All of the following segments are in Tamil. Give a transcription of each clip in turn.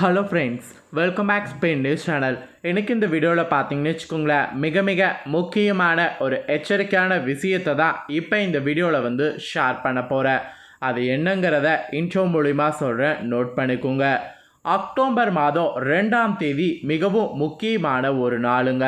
Hello friends welcome back Spain news channel எனக்கு இந்த வீடியோவில் பார்த்தீங்கன்னு வச்சுக்கோங்களேன் மிக மிக முக்கியமான ஒரு எச்சரிக்கையான விஷயத்தை தான் இப்போ இந்த வீடியோவில் வந்து ஷேர் பண்ண போகிறேன் அது என்னங்கிறத இன்ட்ரோ மூலிமா சொல்கிறேன் நோட் பண்ணிக்கோங்க. அக்டோபர் மாதம் ரெண்டாம் தேதி மிகவும் முக்கியமான ஒரு நாளுங்க.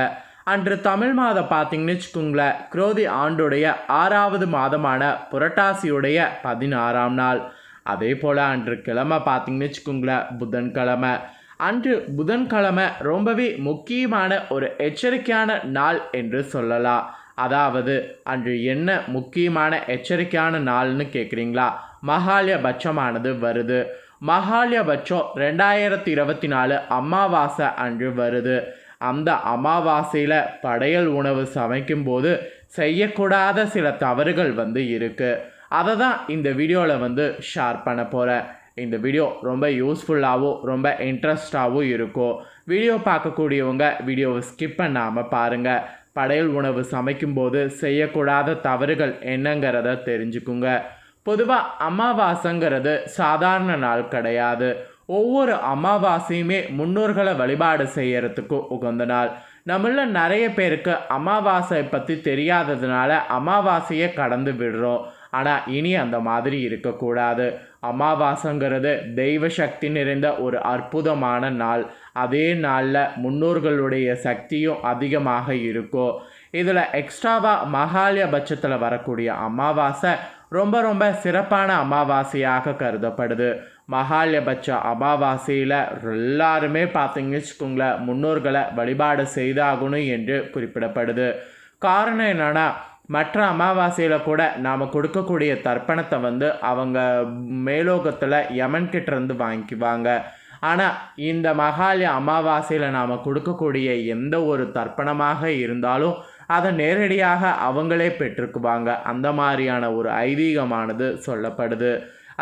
அன்று தமிழ் மாதம் பார்த்தீங்கன்னு வச்சுக்கோங்களேன் குரோதி ஆண்டுடைய ஆறாவது மாதமான புரட்டாசியுடைய பதினாறாம் நாள். அதே போல் அன்று கிழமை பார்த்திங்கன்னு வச்சுக்கோங்களேன் புதன்கிழமை. அன்று புதன்கிழமை ரொம்பவே முக்கியமான ஒரு எச்சரிக்கையான நாள் என்று சொல்லலாம். அதாவது அன்று என்ன முக்கியமான எச்சரிக்கையான நாள்னு கேட்குறீங்களா மகாலயபட்சமானது வருது. மகாலயபட்சம் ரெண்டாயிரத்தி இருபத்தி நாலு அமாவாசை அன்று வருது. அந்த அமாவாசையில் படையல் உணவு சமைக்கும்போது செய்யக்கூடாத சில தவறுகள் வந்து இருக்குது அதை தான் இந்த வீடியோவில் வந்து ஷேர் பண்ண போகிறேன் இந்த வீடியோ ரொம்ப யூஸ்ஃபுல்லாகவும் ரொம்ப இன்ட்ரெஸ்டாகவும் இருக்கும் வீடியோ பார்க்கக்கூடியவங்க வீடியோவை ஸ்கிப் பண்ணாமல் பாருங்கள் படையல் உணவு சமைக்கும்போது செய்யக்கூடாத தவறுகள் என்னங்கிறத தெரிஞ்சுக்குங்க. பொதுவாக அமாவாசைங்கிறது சாதாரண நாள் கிடையாது. ஒவ்வொரு அமாவாசையுமே முன்னோர்களை வழிபாடு செய்யறதுக்கு உகந்த நாள். நம்மள நிறைய பேருக்கு அமாவாசை பற்றி தெரியாததுனால அமாவாசையை கடந்து விடுறோம். ஆனால் இனி அந்த மாதிரி இருக்கக்கூடாது. அமாவாசைங்கிறது தெய்வ சக்தி நிறைந்த ஒரு அற்புதமான நாள். அதே நாளில் முன்னோர்களுடைய சக்தியும் அதிகமாக இருக்கும் இதில் எக்ஸ்ட்ராவாக மகாலய பட்சத்தில் வரக்கூடிய அமாவாசை ரொம்ப ரொம்ப சிறப்பான அமாவாசையாக கருதப்படுது. மகாலயபட்ச அமாவாசையில் எல்லாருமே பார்த்தீங்கன்னு வச்சுக்கோங்களேன் முன்னோர்களை வழிபாடு செய்தாகணும் என்று குறிப்பிடப்படுது. காரணம் என்னென்னா மற்ற அமாவாசையில் கூட நாம் கொடுக்கக்கூடிய தர்ப்பணத்தை வந்து அவங்க மேலோகத்தில் யமன்கிட்ட இருந்து வாங்கிக்குவாங்க. ஆனால் இந்த மகாலய அமாவாசையில் நாம் கொடுக்கக்கூடிய எந்த ஒரு தர்ப்பணமாக இருந்தாலும் அதை நேரடியாக அவங்களே பெற்றுக்குவாங்க. அந்த மாதிரியான ஒரு ஐதீகமானது சொல்லப்படுது.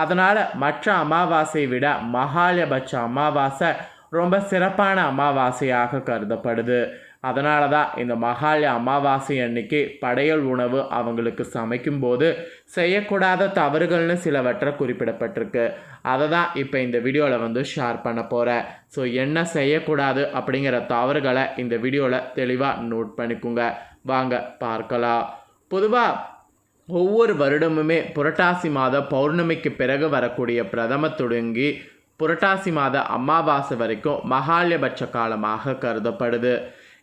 அதனால் மற்ற அமாவாசை விட மகாலயபட்ச அமாவாசை ரொம்ப சிறப்பான அமாவாசையாக கருதப்படுது. அதனால தான் இந்த மகாலய அமாவாசை அன்னைக்கு படையல் உணவு அவங்களுக்கு சமைக்கும்போது செய்யக்கூடாத தவறுகள்னு சிலவற்றை குறிப்பிடப்பட்டிருக்கு. அதை தான் இப்போ இந்த வீடியோவில் வந்து ஷேர் பண்ண போகிறேன் ஸோ என்ன செய்யக்கூடாது அப்படிங்கிற தவறுகளை இந்த வீடியோவில் தெளிவாக நோட் பண்ணிக்கோங்க. வாங்க பார்க்கலாம். பொதுவாக ஒவ்வொரு வருடமுமே புரட்டாசி மாத பௌர்ணமிக்கு பிறகு வரக்கூடிய பிரதம தொடங்கி புரட்டாசி மாத அமாவாசை வரைக்கும் மகாலயபட்ச காலமாக கருதப்படுது.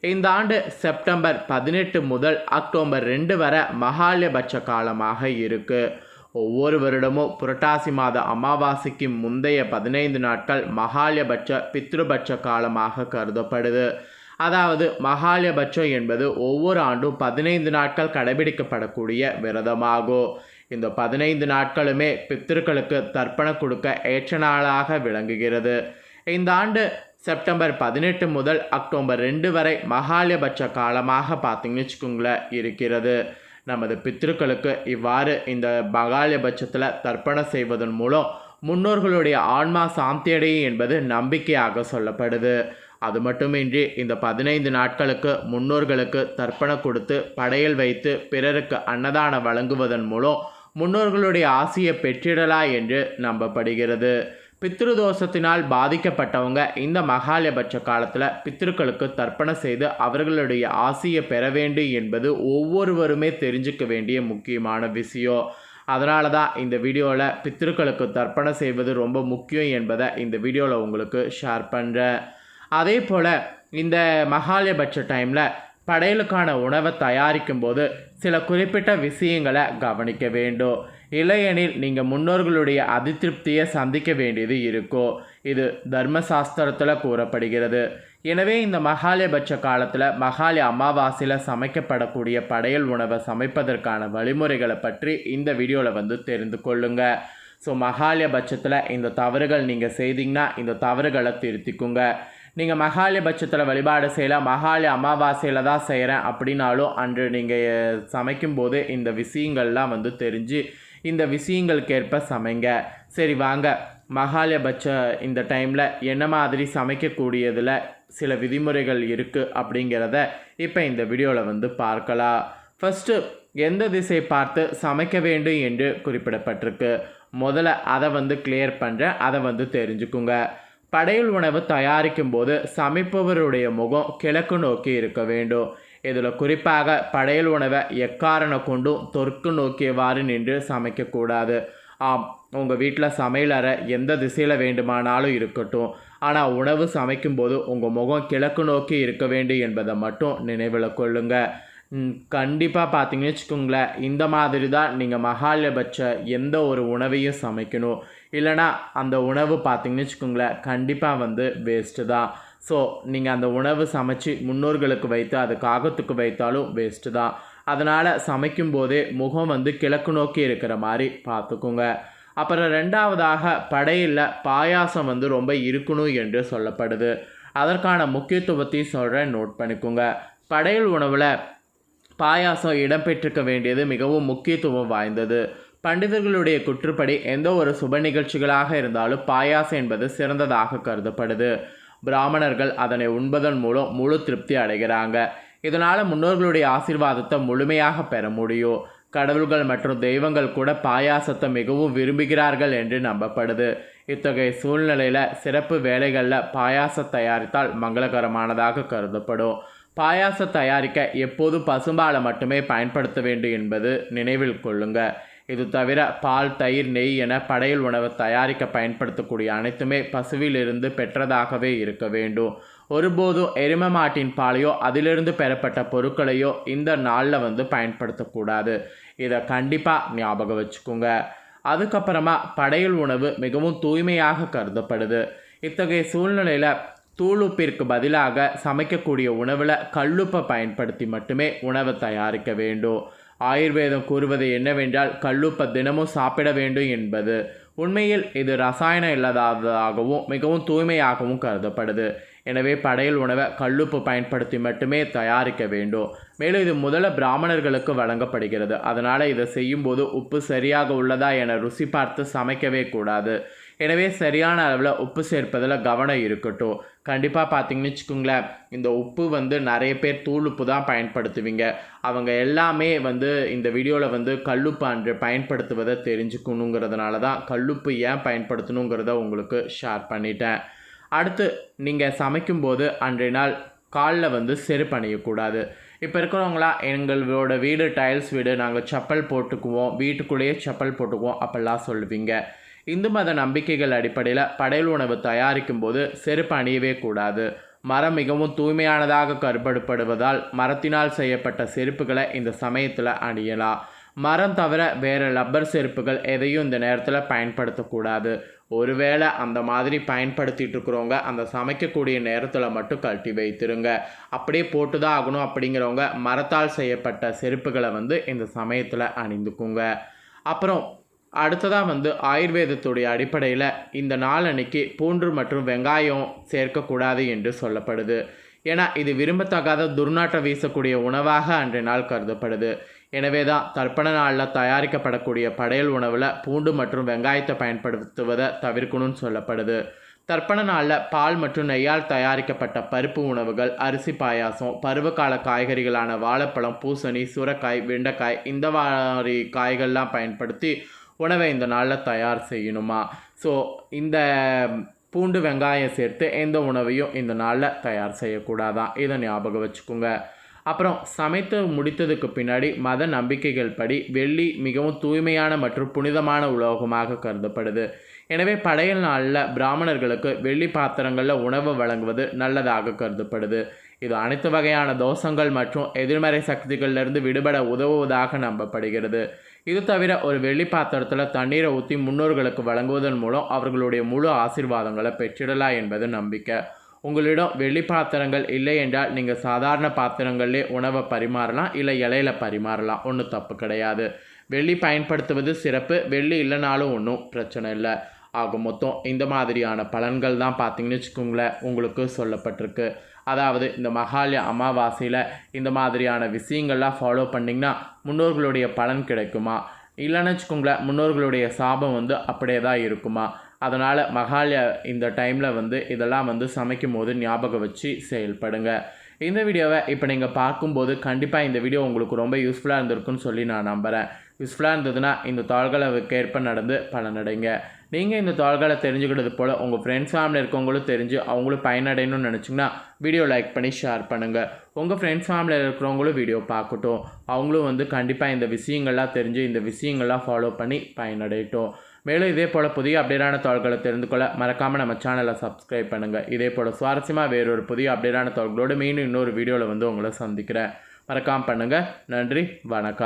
இந்த ஆண்டு செப்டம்பர் பதினெட்டு முதல் அக்டோபர் ரெண்டு வரை மகாலயபட்ச காலமாக இருக்குது ஒவ்வொரு வருடமும் புரட்டாசி மாத அமாவாசைக்கு முந்தைய பதினைந்து நாட்கள் மகாலயபட்ச பித்ருபட்ச காலமாக கருதப்படுது. அதாவது மகாலயபட்சம் என்பது ஒவ்வொரு ஆண்டும் பதினைந்து நாட்கள் கடைபிடிக்கப்படக்கூடிய விரதமாகும். இந்த பதினைந்து நாட்களுமே பித்திருக்களுக்கு தர்ப்பணம் கொடுக்க ஏற்ற நாளாக விளங்குகிறது. இந்த ஆண்டு செப்டம்பர் பதினெட்டு முதல் அக்டோபர் ரெண்டு வரை மகாலயபட்ச காலமாக பார்த்தீங்கன்னு வச்சுக்கோங்களேன் இருக்கிறது. நமது பித்திருக்களுக்கு இவ்வாறு இந்த மகாலயபட்சத்தில் தர்ப்பணம் செய்வதன் மூலம் முன்னோர்களுடைய ஆன்மா சாந்தியடையும் என்பது நம்பிக்கையாக சொல்லப்படுது. அது மட்டுமின்றி இந்த பதினைந்து நாட்களுக்கு முன்னோர்களுக்கு தர்ப்பணம் கொடுத்து படையல் வைத்து பிறருக்கு அன்னதானம் வழங்குவதன் மூலம் முன்னோர்களுடைய ஆசையை பெற்றிடலா என்று நம்பப்படுகிறது. பித்ருதோஷத்தினால் பாதிக்கப்பட்டவங்க இந்த மகாலயபட்ச காலத்தில் பித்ருக்களுக்கு தர்ப்பணம் செய்து அவர்களுடைய ஆசையை பெற வேண்டும் என்பது ஒவ்வொருவருமே தெரிஞ்சுக்க வேண்டிய முக்கியமான விஷயம். அதனால தான் இந்த வீடியோவில் பித்ருக்களுக்கு தர்ப்பணம் செய்வது ரொம்ப முக்கியம் என்பதை இந்த வீடியோவில் உங்களுக்கு ஷேர் பண்ணுறேன் அதே போல் இந்த மகாலயபட்ச டைமில் படையலுக்கான உணவை தயாரிக்கும் போது சில குறிப்பிட்ட விஷயங்களை கவனிக்க வேண்டும். இல்லையெனில் நீங்கள் முன்னோர்களுடைய அதிருப்தியை சந்திக்க வேண்டியது இருக்கும் இது தர்மசாஸ்திரத்தில் கூறப்படுகிறது. எனவே இந்த மகாலயபட்ச காலத்தில் மகாலய அமாவாசையில் சமைக்கப்படக்கூடிய படையல் உணவை சமைப்பதற்கான வழிமுறைகளை பற்றி இந்த வீடியோவில் வந்து தெரிந்து கொள்ளுங்க. ஸோ மகாலயபட்சத்தில் இந்த தவறுகள் நீங்கள் செய்தீங்கன்னா இந்த தவறுகளை திருத்திக்குங்க. நீங்கள் மகாலய பட்சத்தில் வழிபாடு செய்யலாம் மகாலய அமாவாசையில் தான் செய்கிறேன் அப்படின்னாலும் அன்று நீங்கள் சமைக்கும்போது இந்த விஷயங்கள்லாம் வந்து தெரிஞ்சு இந்த விஷயங்களுக்கேற்ப சமைங்க. சரி வாங்க. மகாலயபட்ச இந்த டைமில் என்ன மாதிரி சமைக்கக்கூடியதில் சில விதிமுறைகள் இருக்குது அப்படிங்கிறத இப்போ இந்த வீடியோவில் வந்து பார்க்கலாம். ஃபஸ்ட்டு எந்த திசை பார்த்து சமைக்க வேண்டும் என்று குறிப்பிடப்பட்டிருக்கு. முதல்ல அதை வந்து கிளியர் பண்ணுறேன் அதை வந்து தெரிஞ்சுக்குங்க. படையல் உணவு தயாரிக்கும் போது சமைப்பவருடைய முகம் கிழக்கு நோக்கி இருக்க வேண்டும். இதில் குறிப்பாக படையல் உணவை எக்காரண கொண்டும் தொற்கு நோக்கியவாறு நின்று சமைக்கக்கூடாது. ஆம் உங்கள் வீட்டில் சமையலறை எந்த திசையில் வேண்டுமானாலும் இருக்கட்டும். ஆனால் உணவு சமைக்கும்போது உங்கள் முகம் கிழக்கு நோக்கி இருக்க வேண்டும் என்பதை மட்டும் நினைவில் கொள்ளுங்கள் கண்டிப்பாக பார்த்தீங்கன்னு வச்சுக்கோங்களேன் இந்த மாதிரி தான் நீங்கள் மகாலபட்ச எந்த ஒரு உணவையும் சமைக்கணும். இல்லைனா அந்த உணவு பார்த்தீங்கன்னு வச்சுக்கோங்களேன் கண்டிப்பாக வந்து வேஸ்ட்டு தான். ஸோ நீங்கள் அந்த உணவு சமைச்சு முன்னோர்களுக்கு வைத்து அது காகத்துக்கு வைத்தாலும் வேஸ்ட்டு தான். அதனால் சமைக்கும் போதே முகம் வந்து கிழக்கு நோக்கி இருக்கிற மாதிரி பார்த்துக்குங்க அப்புறம் ரெண்டாவதாக படையில் பாயாசம் வந்து ரொம்ப இருக்கணும் என்று சொல்லப்படுது. அதற்கான முக்கியத்துவத்தையும் சொல்கிறேன் நோட் பண்ணிக்கோங்க. படையல் உணவில் பாயாசம் இடம்பெற்றிருக்க வேண்டியது மிகவும் முக்கியத்துவம் வாய்ந்தது. பண்டிதர்களுடைய குற்றுப்படி எந்த ஒரு சுப நிகழ்ச்சிகளாக இருந்தாலும் பாயாசம் என்பது சிறந்ததாக கருதப்படுது. பிராமணர்கள் அதனை உண்பதன் மூலம் முழு திருப்தி அடைகிறாங்க. இதனால் முன்னோர்களுடைய ஆசீர்வாதத்தை முழுமையாக பெற முடியும். கடவுள்கள் மற்றும் தெய்வங்கள் கூட பாயாசத்தை மிகவும் விரும்புகிறார்கள் என்று நம்பப்படுது. இத்தகைய சூழ்நிலையில் சிறப்பு வேலைகளில் பாயாசம் தயாரித்தால் மங்களகரமானதாக கருதப்படும். பாயாசம் தயாரிக்க எப்போதும் பசும்பாலை மட்டுமே பயன்படுத்த வேண்டும் என்பது நினைவில் கொள்ளுங்க. இது தவிர பால் தயிர் நெய் என படையல் உணவு தயாரிக்க பயன்படுத்தக்கூடிய அனைத்துமே பசுவிலிருந்து பெற்றதாகவே இருக்க வேண்டும். ஒருபோதும் எரும மாட்டின் பாலையோ அதிலிருந்து பெறப்பட்ட பொருட்களையோ இந்த நாளில் வந்து பயன்படுத்தக்கூடாது. இதை கண்டிப்பாக ஞாபகம் வச்சுக்கோங்க. அதுக்கப்புறமா படையல் உணவு மிகவும் தூய்மையாக கருதப்படுது. இத்தகைய சூழ்நிலையில் தூளுப்பிற்கு பதிலாக சமைக்கக்கூடிய உணவில் கல்லுப்பை பயன்படுத்தி மட்டுமே உணவை தயாரிக்க வேண்டும். ஆயுர்வேதம் கூறுவது என்னவென்றால் கல்லுப்பை தினமும் சாப்பிட வேண்டும் என்பது. உண்மையில் இது ரசாயனம் இல்லாததாகவும் மிகவும் தூய்மையாகவும் கருதப்படுது. எனவே படையல் உணவை கல்லுப்பு பயன்படுத்தி மட்டுமே தயாரிக்க வேண்டும். மேலும் இது முதல்ல பிராமணர்களுக்கு வழங்கப்படுகிறது. அதனால் இதை செய்யும்போது உப்பு சரியாக உள்ளதா என ருசி பார்த்து சமைக்கவே கூடாது. எனவே சரியான அளவில் உப்பு சேர்ப்பதில் கவனம் இருக்கட்டும். கண்டிப்பாக பார்த்தீங்கன்னு வச்சுக்கோங்களேன் இந்த உப்பு வந்து நிறைய பேர் தூள் உப்பு தான் பயன்படுத்துவீங்க. அவங்க எல்லாமே வந்து இந்த வீடியோவில் வந்து கல்லுப்பு அன்று பயன்படுத்துவதை தெரிஞ்சுக்கணுங்கிறதுனால தான் கல்லுப்பு ஏன் பயன்படுத்தணுங்கிறத உங்களுக்கு ஷேர் பண்ணிட்டேன். அடுத்து நீங்கள் சமைக்கும்போது அன்றைய நாள் காலில் வந்து செருப்பு அணியக்கூடாது. இப்போ இருக்கிறவங்களா எங்களோட வீடு டைல்ஸ் வீடு நாங்கள் செப்பல் போட்டுக்குவோம் வீட்டுக்குள்ளேயே செப்பல் போட்டுக்குவோம் அப்படிலாம் சொல்லுவீங்க. இந்து மத நம்பிக்கைகள் அடிப்படையில் படையல் உணவு தயாரிக்கும் போது செருப்பு அணியவே கூடாது. மரம் மிகவும் தூய்மையானதாக கருப்படுப்படுவதால் மரத்தினால் செய்யப்பட்ட செருப்புகளை இந்த சமயத்தில் அணியலாம். மரம் தவிர வேறு லப்பர் செருப்புகள் எதையும் இந்த நேரத்தில் பயன்படுத்தக்கூடாது ஒருவேளை அந்த மாதிரி பயன்படுத்திட்டு இருக்கிறவங்க அந்த சமைக்கக்கூடிய நேரத்தில் மட்டும் கழட்டி வைத்திருங்க. அப்படியே போட்டு தான் ஆகணும் அப்படிங்கிறவங்க மரத்தால் செய்யப்பட்ட செருப்புகளை வந்து இந்த சமயத்தில் அணிந்துக்குங்க. அப்புறம் அடுத்ததாக வந்து ஆயுர்வேதத்துடைய அடிப்படையில் இந்த நாள் அன்னைக்கு பூண்டு மற்றும் வெங்காயம் சேர்க்கக்கூடாது என்று சொல்லப்படுது. ஏன்னா இது விரும்பத்தகாத துர்நாற்றம் வீசக்கூடிய உணவாக அன்றைய நாள் கருதப்படுது. எனவே தான் தர்ப்பண நாளில் தயாரிக்கப்படக்கூடிய படையல் உணவில் பூண்டு மற்றும் வெங்காயத்தை பயன்படுத்துவதை தவிர்க்கணும்னு சொல்லப்படுது. தர்ப்பண நாளில் பால் மற்றும் நெய்யால் தயாரிக்கப்பட்ட பருப்பு உணவுகள் அரிசி பாயாசம் பருவகால காய்கறிகளான வாழைப்பழம் பூசணி சுரக்காய் வெண்டைக்காய் இந்த மாதிரி காய்கள்லாம் பயன்படுத்தி உணவை இந்த நாளில் தயார் செய்யணுமா? ஸோ இந்த பூண்டு வெங்காயம் சேர்த்து எந்த உணவையும் இந்த நாளில் தயார் செய்யக்கூடாதான் இதை ஞாபகம் வச்சுக்கோங்க. அப்புறம் சமைத்து முடித்ததுக்கு பின்னாடி மத நம்பிக்கைகள் படி வெள்ளி மிகவும் தூய்மையான மற்றும் புனிதமான உலோகமாக கருதப்படுது. எனவே படையல் நாளில் பிராமணர்களுக்கு வெள்ளி பாத்திரங்களில் உணவு வழங்குவது நல்லதாக கருதப்படுது. இது அனைத்து வகையான தோஷங்கள் மற்றும் எதிர்மறை சக்திகளிலிருந்து விடுபட உதவுவதாக நம்பப்படுகிறது. இது தவிர ஒரு வெள்ளி பாத்திரத்தில் தண்ணீரை ஊற்றி முன்னோர்களுக்கு வழங்குவதன் மூலம் அவர்களுடைய முழு ஆசீர்வாதங்களை பெற்றிடலாம் என்பது நம்பிக்கை. உங்களிடம் வெள்ளி பாத்திரங்கள் இல்லை என்றால் நீங்கள் சாதாரண பாத்திரங்களிலே உணவை பரிமாறலாம் இல்லை இலையில பரிமாறலாம். ஒன்றும் தப்பு கிடையாது. வெள்ளி பயன்படுத்துவது சிறப்பு. வெள்ளி இல்லைனாலும் ஒன்றும் பிரச்சனை இல்லை. ஆக மொத்தம் இந்த மாதிரியான பலன்கள் தான் பார்த்தீங்கன்னு வச்சுக்கோங்களேன் உங்களுக்கு சொல்லப்பட்டிருக்கு. அதாவது இந்த மகாலய அமாவாசையில் இந்த மாதிரியான விஷயங்கள்லாம் ஃபாலோ பண்ணிங்கன்னா முன்னோர்களுடைய பலன் கிடைக்குமா? இல்லைன்னு வச்சுக்கோங்களேன் முன்னோர்களுடைய சாபம் வந்து அப்படியே தான் இருக்குமா? அதனால் மகாலய இந்த டைமில் வந்து இதெல்லாம் வந்து சமைக்கும் போது ஞாபகம் வச்சு செயல்படுங்க. இந்த வீடியோவை இப்போ நீங்கள் பார்க்கும்போது கண்டிப்பாக இந்த வீடியோ உங்களுக்கு ரொம்ப யூஸ்ஃபுல்லாக இருந்திருக்குன்னு சொல்லி நான் நம்புகிறேன் யூஸ்ஃபுல்லாக இருந்ததுன்னா இந்த தாள்களை ஏற்ப நடந்து பலனடைங்க. நீங்கள் இந்த தாள்களை தெரிஞ்சுக்கிட்டது போல் உங்கள் ஃப்ரெண்ட்ஸ் ஃபேமிலி இருக்கவங்களும் தெரிஞ்சு அவங்களும் பயனடையணும்னு நினச்சிங்கன்னா வீடியோ லைக் பண்ணி ஷேர் பண்ணுங்கள் உங்கள் ஃப்ரெண்ட்ஸ் ஃபேமிலியில் இருக்கிறவங்களும் வீடியோ பார்க்கட்டும். அவங்களும் வந்து கண்டிப்பாக இந்த விஷயங்கள்லாம் தெரிஞ்சு இந்த விஷயங்கள்லாம் ஃபாலோ பண்ணி பயனடையட்டும். மேலும் இதே போல் புதிய அப்டேட்டான தாள்களை தெரிந்து கொள்ள மறக்காமல் நம்ம சேனலை சப்ஸ்கிரைப் பண்ணுங்கள் இதே போல் சுவாரஸ்யமாக வேறொரு புதிய அப்டேட்டான தாள்களோடு மீண்டும் இன்னொரு வீடியோவில் வந்து உங்களை சந்திக்கிறேன். மறக்காமல் பண்ணுங்கள் நன்றி வணக்கம்.